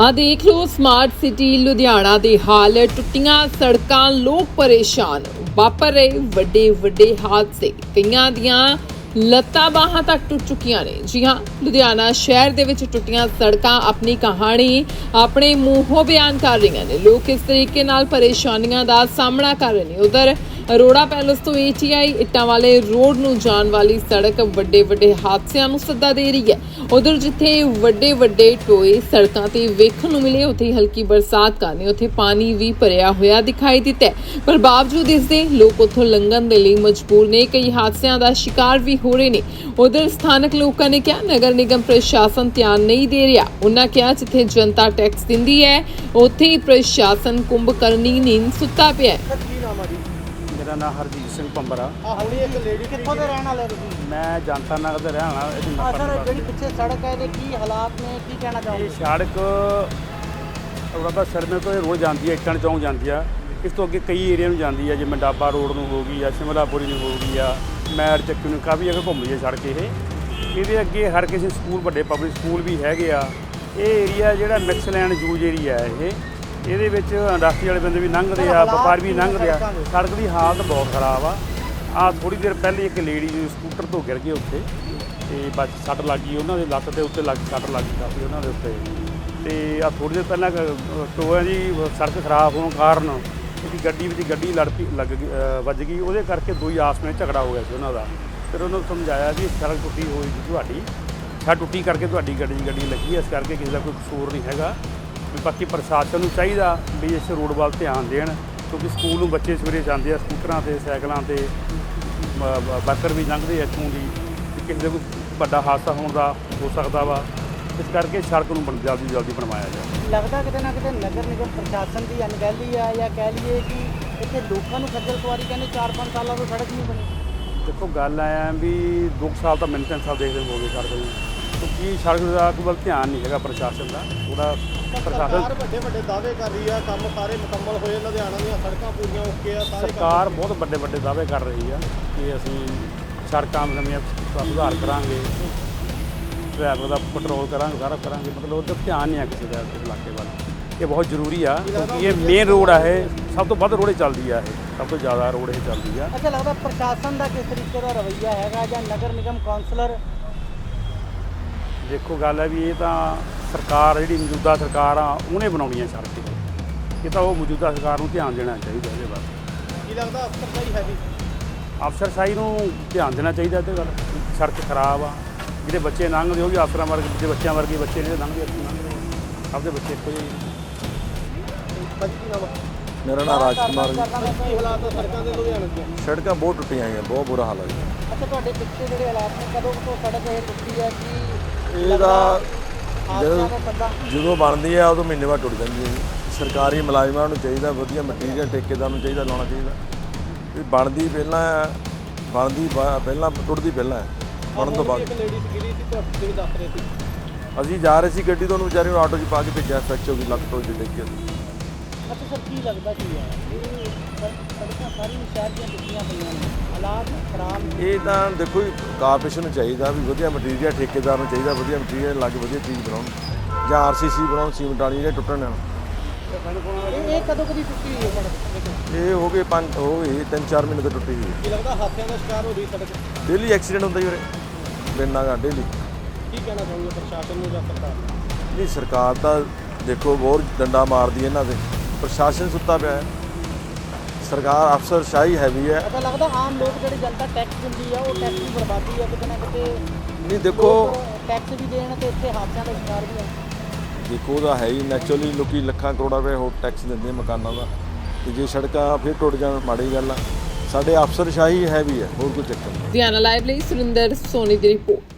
ਆ ਦੇਖ ਲਓ ਸਮਾਰਟ ਸਿਟੀ ਲੁਧਿਆਣਾ ਦੇ ਹਾਲ, ਟੁੱਟੀਆਂ ਸੜਕਾਂ, ਲੋਕ ਪਰੇਸ਼ਾਨ। ਵਾਪਰ ਰਹੇ ਵੱਡੇ ਵੱਡੇ ਹਾਦਸੇ। ਕਈਆਂ ਦੀਆਂ ਲੱਤਾਂ ਬਾਹਾਂ ਤੱਕ ਟੁੱਟ ਚੁੱਕੀਆਂ ਨੇ। ਜੀ ਹਾਂ, ਲੁਧਿਆਣਾ ਸ਼ਹਿਰ ਦੇ ਵਿੱਚ ਟੁੱਟੀਆਂ ਸੜਕਾਂ ਆਪਣੀ ਕਹਾਣੀ ਆਪਣੇ ਮੂੰਹੋਂ ਬਿਆਨ ਕਰ ਰਹੀਆਂ ਨੇ। ਲੋਕ ਇਸ ਤਰੀਕੇ ਨਾਲ ਪਰੇਸ਼ਾਨੀਆਂ ਦਾ ਸਾਹਮਣਾ ਕਰ ਰਹੇ ਨੇ। ਉਧਰ ਅਰੋੜਾ ਪੈਲਸ ਤੋਂ ਏਟੀਆਈ ਇੱਟਾਂ ਵਾਲੇ ਰੋਡ ਨੂੰ ਜਾਣ ਵਾਲੀ ਸੜਕ ਵੱਡੇ ਵੱਡੇ ਹਾਦਸਿਆਂ ਨੂੰ ਸੱਦਾ ਦੇ ਰਹੀ ਹੈ। ਉਧਰ ਜਿੱਥੇ ਵੱਡੇ ਵੱਡੇ ਟੋਏ ਸੜਕਾਂ ਤੇ ਵੇਖਣ ਨੂੰ ਮਿਲੇ, ਉੱਥੇ ਹਲਕੀ ਬਰਸਾਤ ਕਾਰਨ ਉੱਥੇ ਪਾਣੀ ਵੀ ਭਰਿਆ ਹੋਇਆ ਦਿਖਾਈ ਦਿੱਤਾ ਪਰ ਬਾਵਜੂਦ ਇਸ ਦੇ, ਲੋਕ ਉੱਥੋਂ ਲੰਘਣ ਦੇ ਲਈ ਮਜਬੂਰ ਨੇ। ਕਈ ਹਾਦਸਿਆਂ ਦਾ ਸ਼ਿਕਾਰ ਵੀ ਹੋ ਰਹੇ ਨੇ। ਉਧਰ ਸਥਾਨਕ ਲੋਕਾਂ ਨੇ ਕਿਹਾ, ਨਗਰ ਨਿਗਮ ਪ੍ਰਸ਼ਾਸਨ ਧਿਆਨ ਨਹੀਂ ਦੇ ਰਿਹਾ। ਉਹਨਾਂ ਕਿਹਾ, ਜਿੱਥੇ ਜਨਤਾ ਟੈਕਸ ਦਿੰਦੀ ਹੈ, ਉੱਥੇ ਹੀ ਪ੍ਰਸ਼ਾਸਨ ਕੁੰਭਕਰਨੀ ਨੀਂਦ ਸੁੱਤਾ ਪਿਆ ਹੈ। ਮੇਰਾ ਨਾਮ ਹਰਜੀਤ ਸਿੰਘ ਪੰਬਰਾ। ਆ ਹੁਣੀ ਇੱਕ ਲੇਡੀ ਕਿੱਥੋਂ ਦੇ ਰਹਿਣ ਵਾਲੇ ਤੁਸੀਂ? ਮੈਂ ਜਨਤਾ ਨਗਰ ਦਾ ਰਹਿਣ ਵਾਲਾ ਇਹਦੀ ਆ ਸਰ ਜਿਹੜੀ ਪਿੱਛੇ ਸੜਕ ਹੈ ਇਹਦੇ ਕੀ ਹਾਲਾਤ ਨੇ ਕੀ ਕਹਿਣਾ ਇਹ ਚਾਹੋਗੇ? ਸੜਕ ਉਹਦਾ ਸਰਮੇ ਤੋਂ ਇਹ ਰੋਜ਼ ਜਾਂਦੀ ਹੈ ਇੱਟਣ ਚੌਂਕ ਜਾਂਦੀ ਆ। ਇਸ ਤੋਂ ਅੱਗੇ ਕਈ ਏਰੀਆ ਨੂੰ ਜਾਂਦੀ ਆ ਜਿਵੇਂ ਡਾਬਾ ਰੋਡ ਨੂੰ ਹੋ ਗਈ ਆ ਸ਼ਿਮਲਾਪੁਰੀ ਨੂੰ ਹੋ ਗਈ ਆ ਮੈਰ ਚੱਕੀ ਨੂੰ ਕਾਫੀ ਜਗ੍ਹਾ ਘੁੰਮਦੀ ਹੈ ਸੜਕ ਇਹ। ਇਹਦੇ ਅੱਗੇ ਹਰ ਕਿਸੇ ਸਕੂਲ ਵੱਡੇ ਪਬਲਿਕ ਸਕੂਲ ਵੀ ਹੈਗੇ ਆ। ਇਹ ਏਰੀਆ ਜਿਹੜਾ ਮਿਕਸ ਲੈਂਡ ਯੂਜ ਏਰੀਆ ਹੈ ਇਹ। ਇਹਦੇ ਵਿੱਚ ਇੰਡਸਟਰੀ ਵਾਲੇ ਬੰਦੇ ਵੀ ਲੰਘਦੇ ਆ, ਵਪਾਰ ਵੀ ਲੰਘਦੇ ਆ। ਸੜਕ ਦੀ ਹਾਲਤ ਬਹੁਤ ਖਰਾਬ ਆ। ਆ ਥੋੜੀ ਦੇਰ ਪਹਿਲੇ ਇੱਕ ਲੇਡੀ ਜੀ ਸਕੂਟਰ ਤੋਂ ਗਿਰ ਗਈ ਉੱਥੇ ਤੇ ਬਸ ਸੱਟ ਲੱਗ ਗਈ ਉਹਨਾਂ ਦੇ ਲੱਤ ਦੇ ਉੱਤੇ ਲੱਗ ਸੱਟ ਲੱਗ ਗਈ ਕਾਫੀ ਉਹਨਾਂ ਦੇ ਉੱਤੇ। ਤੇ ਆ ਥੋੜੀ ਦੇਰ ਪਹਿਲਾਂ ਟੋਆ ਦੀ ਸੜਕ ਖਰਾਬ ਹੋਣ ਕਾਰਨ ਇੱਕ ਗੱਡੀ ਵਿੱਚ ਗੱਡੀ ਲੜ ਪਈ ਲੱਗ ਗਈ ਵੱਜ ਗਈ। ਉਹਦੇ ਕਰਕੇ ਦੋਈ ਆਪਸ ਵਿੱਚ ਝਗੜਾ ਹੋ ਗਿਆ ਸੀ ਉਹਨਾਂ ਦਾ। ਫਿਰ ਉਹਨਾਂ ਨੂੰ ਸਮਝਾਇਆ ਵੀ ਸੜਕ ਟੁੱਟੀ ਹੋਈ ਸੀ ਤੁਹਾਡੀ। ਛਾ ਟੁੱਟੀ ਕਰਕੇ ਤੁਹਾਡੀ ਗੱਡੀ ਗੱਡੀ ਲੱਗੀ ਇਸ ਕਰਕੇ ਕਿਸੇ ਦਾ ਕੋਈ ਕਸੂਰ ਨਹੀਂ ਹੈਗਾ। ਵੀ ਬਾਕੀ ਪ੍ਰਸ਼ਾਸਨ ਨੂੰ ਚਾਹੀਦਾ ਵੀ ਇਸ ਰੋਡ ਵੱਲ ਧਿਆਨ ਦੇਣ ਕਿਉਂਕਿ ਸਕੂਲ ਨੂੰ ਬੱਚੇ ਸਵੇਰੇ ਜਾਂਦੇ ਆ ਸਕੂਟਰਾਂ ਤੇ ਸਾਈਕਲਾਂ ਤੇ ਬੱਕਰ ਵੀ ਲੰਘਦੇ ਆ ਇੱਥੋਂ ਦੀ ਕਿਸੇ ਦਾ ਕੋਈ ਵੱਡਾ ਹਾਦਸਾ ਹੋਣ ਦਾ ਹੋ ਸਕਦਾ ਵਾ। ਇਸ ਕਰਕੇ ਸੜਕ ਨੂੰ ਬਣ- ਜਲਦੀ ਜਲਦੀ ਬਣਵਾਇਆ ਜਾਵੇ। ਲੱਗਦਾ ਕਿਤੇ ਨਾ ਕਿਤੇ ਨਗਰ ਨਿਗਮ ਪ੍ਰਸ਼ਾਸਨ ਦੀ ਅਣਗਹਿਲੀ ਆ ਜਾਂ ਕਹਿ ਲਈਏ ਕਿ ਇੱਥੇ ਲੋਕਾਂ ਨੂੰ ਖੱਜਲ ਖੁਆਰੀ ਕਹਿੰਦੇ 4-5 ਸਾਲਾਂ ਤੋਂ ਸੜਕ ਨਹੀਂ ਬਣੀ। ਦੇਖੋ ਗੱਲ ਆਇਆ ਵੀ 2 ਸਾਲ ਤਾਂ ਮੈਨੂੰ ਤਿੰਨ ਸਾਲ ਦੇਖਦੇ ਹੋ ਗਏ ਸੜਕ ਨੂੰ। ਕਿਉਂਕਿ ਸੜਕ ਦਾ ਕੋਈ ਵੱਲ ਧਿਆਨ ਨਹੀਂ ਹੈਗਾ ਪ੍ਰਸ਼ਾਸਨ ਦਾ ਉਹਦਾ ਪ੍ਰਸ਼ਾਸਨ ਵੱਡੇ ਵੱਡੇ ਦਾਅਵੇ ਕਰ ਰਹੀ ਆ ਕੰਮ ਸਾਰੇ ਮੁਕੰਮਲ ਹੋਏ ਲੁਧਿਆਣਾ ਦੀਆਂ ਸੜਕਾਂ ਪੂਰੀਆਂ ਓਕੇ ਆ ਸਾਰੇ ਸਰਕਾਰ ਬਹੁਤ ਵੱਡੇ ਵੱਡੇ ਦਾਅਵੇ ਕਰ ਰਹੀ ਆ ਕਿ ਅਸੀਂ ਸੜਕਾਂ ਨਵੀਆਂ ਸੁਧਾਰ ਕਰਾਂਗੇ ਡਰਾਈਵਰ ਦਾ ਪੈਟਰੋਲ ਕਰਾਂਗੇ ਸਾਰਾ ਕਰਾਂਗੇ ਮਤਲਬ ਉਹਦਾ ਧਿਆਨ ਨਹੀਂ ਆ ਕਿਸੇ ਦਾ ਇਸ ਇਲਾਕੇ ਵੱਲ। ਇਹ ਬਹੁਤ ਜ਼ਰੂਰੀ ਆ ਕਿਉਂਕਿ ਇਹ ਮੇਨ ਰੋਡ ਆ ਇਹ ਸਭ ਤੋਂ ਵੱਧ ਰੋਡ ਇਹ ਚੱਲਦੀ ਆ ਇਹ ਸਭ ਤੋਂ ਜ਼ਿਆਦਾ ਰੋਡ ਇਹ ਚੱਲਦੀ ਆ। ਅੱਛਾ ਲੱਗਦਾ ਪ੍ਰਸ਼ਾਸਨ ਦਾ ਕਿਸ ਤਰੀਕੇ ਦਾ ਰਵੱਈਆ ਹੈਗਾ ਜਾਂ ਨਗਰ ਨਿਗਮ ਕਾਉਂਸਲਰ ਦੇਖੋ ਗੱਲ ਹੈ ਵੀ ਇਹ ਤਾਂ ਸਰਕਾਰ ਜਿਹੜੀ ਮੌਜੂਦਾ ਸਰਕਾਰ ਆ ਉਹਨੇ ਬਣਾਉਣੀ ਆ ਸੜਕ। ਇਹ ਤਾਂ ਉਹ ਮੌਜੂਦਾ ਸਰਕਾਰ ਨੂੰ ਧਿਆਨ ਦੇਣਾ ਚਾਹੀਦਾ ਇਹਦੇ ਬਾਰੇ ਕੀ ਲੱਗਦਾ ਅਫਸਰ ਸਹੀ ਹੈ ਵੀ ਅਫਸਰਸ਼ਾਹੀ ਨੂੰ ਧਿਆਨ ਦੇਣਾ ਚਾਹੀਦਾ ਇਹਦੇ ਵੱਲ। ਸੜਕ ਖਰਾਬ ਆ ਜਿਹੜੇ ਬੱਚੇ ਲੰਘਦੇ ਉਹ ਵੀ ਅਫਸਰਾਂ ਵਰਗੇ ਜਿਹੜੇ ਬੱਚਿਆਂ ਵਰਗੇ ਬੱਚੇ ਨੇ ਲੰਘਦੇ ਆ। ਸਭ ਦੇ ਬੱਚੇ ਇੱਕੋ ਜਿਹੇ? ਮੇਰਾ ਨਾਮ ਰਾਜ ਕੁਮਾਰ ਜੀ। ਕੀ ਹਾਲਾਤ ਆ? ਸੜਕਾਂ ਦੇ ਲੁਧਿਆਣਾ ਦੀਆਂ ਸੜਕਾਂ ਬਹੁਤ ਟੁੱਟੀਆਂ ਹੋਈਆਂ ਬਹੁਤ ਬੁਰਾ ਹਾਲ ਹੈ ਜੀ। ਅੱਛਾ ਤੁਹਾਡੇ ਪਿੱਛੇ ਜਿਹੜੇ ਹਾਲਾਤ ਨੇ ਕਦੋਂ ਤੋਂ ਸੜਕ ਇਹ ਟੁੱਟੀ ਹੈ ਕਿ ਇਹਦਾ ਹਾਦਸਿਆਂ ਜਦੋਂ ਬਣਦੀ ਹੈ ਉਦੋਂ ਮਹੀਨੇ ਬਾਅਦ ਟੁੱਟ ਜਾਂਦੀ ਹੈ ਜੀ। ਸਰਕਾਰੀ ਮੁਲਾਜ਼ਮਾਂ ਨੂੰ ਚਾਹੀਦਾ ਵਧੀਆ ਮਟੀਰੀਅਲ ਠੇਕੇਦਾਰ ਨੂੰ ਚਾਹੀਦਾ ਲਾਉਣਾ ਚਾਹੀਦਾ। ਵੀ ਬਣਦੀ ਪਹਿਲਾਂ ਹੈ, ਬਣਦੀ ਬਾ- ਪਹਿਲਾਂ ਟੁੱਟਦੀ ਪਹਿਲਾਂ ਹੈ ਬਣਨ ਤੋਂ ਬਾਅਦ। ਇੱਕ ਲੇਡੀ ਗਿਰੀ ਸੀ ਤੁਹਾਡੇ ਤੇ ਵੀ ਦੱਸ ਰਹੇ ਸੀ ਅਸੀਂ ਜਾ ਰਹੇ ਸੀ ਗੱਡੀ ਤੋਂ ਉਹਨੂੰ ਵਿਚਾਰੇ ਨੂੰ ਆਟੋ 'ਚ ਪਾ ਕੇ ਭੇਜਿਆ ਫ੍ਰੈਕਚਰ ਗਈ ਲੱਤ ਤੋਂ ਜੀ ਡਿੱਗ ਗਿਆ। ਅੱਛਾ ਸਰ ਕੀ ਲੱਗਦਾ ਕੀ ਹੈ? ਇਹ ਸੜ- ਸੜਕਾਂ ਸਾਰੀਆਂ ਸ਼ਹਿਰ ਦੀਆਂ ਟੁੱਟੀਆਂ ਪਈਆਂ ਨੇ। ਹਾਲਾਤ ਖਰਾਬ ਨੇ। ਇਹ ਤਾਂ ਦੇਖੋ ਜੀ ਕਾਰਪੋਰੇਸ਼ਨ ਨੂੰ ਚਾਹੀਦਾ ਵੀ ਵਧੀਆ ਮਟੀਰੀਅਲ ਠੇਕੇਦਾਰ ਨੂੰ ਚਾਹੀਦਾ ਵਧੀਆ ਮਟੀਰੀਅਲ ਲਾ ਕੇ ਵਧੀਆ ਚੀਜ਼ ਬਣਾਉਣ। ਜਾਂ ਆਰਸੀਸੀ ਬਣਾਉਣ ਸੀਮੈਂਟ ਵਾਲੀ ਜਿਹੜੇ ਟੁੱਟਣ ਨਾਲ ਇਹ ਇਹ ਕਦੋਂ ਕਦੀ ਟੁੱਟੀ ਹੋਈ ਹੈ ਸੜਕ? ਇਹ ਹੋ ਗਏ ਪੰਜ ਹੋ ਗਏ ਤਿੰਨ ਚਾਰ ਮਹੀਨੇ ਤੋਂ ਟੁੱਟੀ ਹੋਈ ਹੈ। ਕੀ ਲੱਗਦਾ ਹਾਦਸਿਆਂ ਦਾ ਸ਼ਿਕਾਰ ਹੋ ਰਹੀ ਸੜਕ? ਡੇਲੀ ਐਕਸੀਡੈਂਟ ਹੁੰਦਾ ਜੀ ਉਰੇ। ਬਿਨਾਂ ਗਾ ਡੇਲੀ। ਕੀ ਕਹਿਣਾ ਚਾਹੁੰਗੇ ਪ੍ਰਸ਼ਾਸਨ ਨੂੰ ਜਾਂ ਸਰਕਾਰ ਨੂੰ? ਨਹੀਂ ਸਰਕਾਰ ਤਾਂ ਦੇਖੋ ਬਹੁਤ ਡੰਡਾ ਮਾਰਦੀ ਹੈ ਇਹਨਾਂ ਦੇ। ਪ੍ਰਸ਼ਾਸਨ ਸੁੱਤਾ ਪਿਆ ਹੈ। ਸਰਕਾਰ ਅਫਸਰ ਸ਼ਾਹੀ ਹੈਵੀ ਹੈ। ਅੱਛਾ ਲੱਗਦਾ ਆਮ ਲੋਕ ਜਿਹੜੀ ਜਨਤਾ ਟੈਕਸ ਦਿੰਦੀ ਆ ਉਹ ਟੈਕਸ ਦੀ ਬਰਬਾਦੀ ਆ ਕਿਤੇ ਨਾ ਕਿਤੇ ਨਹੀਂ ਦੇਖੋ। ਟੈਕਸ ਵੀ ਦੇਣ ਤੇ ਇੱਥੇ ਹਾਦਸਿਆਂ ਦਾ ਸ਼ਿਕਾਰ ਵੀ ਆ। ਦੇਖੋ ਉਹਦਾ ਹੈ ਹੀ। ਨੈਚੁਰਲੀ ਲੋਕੀ ਲੱਖਾਂ ਕਰੋੜਾਂ ਰੁਪਏ ਹੋਰ ਟੈਕਸ ਦਿੰਦੇ ਆ ਮਕਾਨਾਂ ਦਾ। ਤੇ ਜੇ ਸੜਕਾਂ ਫਿਰ ਟੁੱਟ ਜਾਣ ਮਾੜੀ ਗੱਲ ਆ। ਸਾਡੇ ਅਫਸਰ ਸ਼ਾਹੀ ਹੈਵੀ ਹੈ ਹੋਰ ਕੋਈ ਚੱਕਰ ਨਹੀਂ। ਲੁਧਿਆਣਾ ਲਾਈਵ ਲਈ ਸੁਰਿੰਦਰ ਸੋਨੀ ਦੀ ਰਿਪੋਰਟ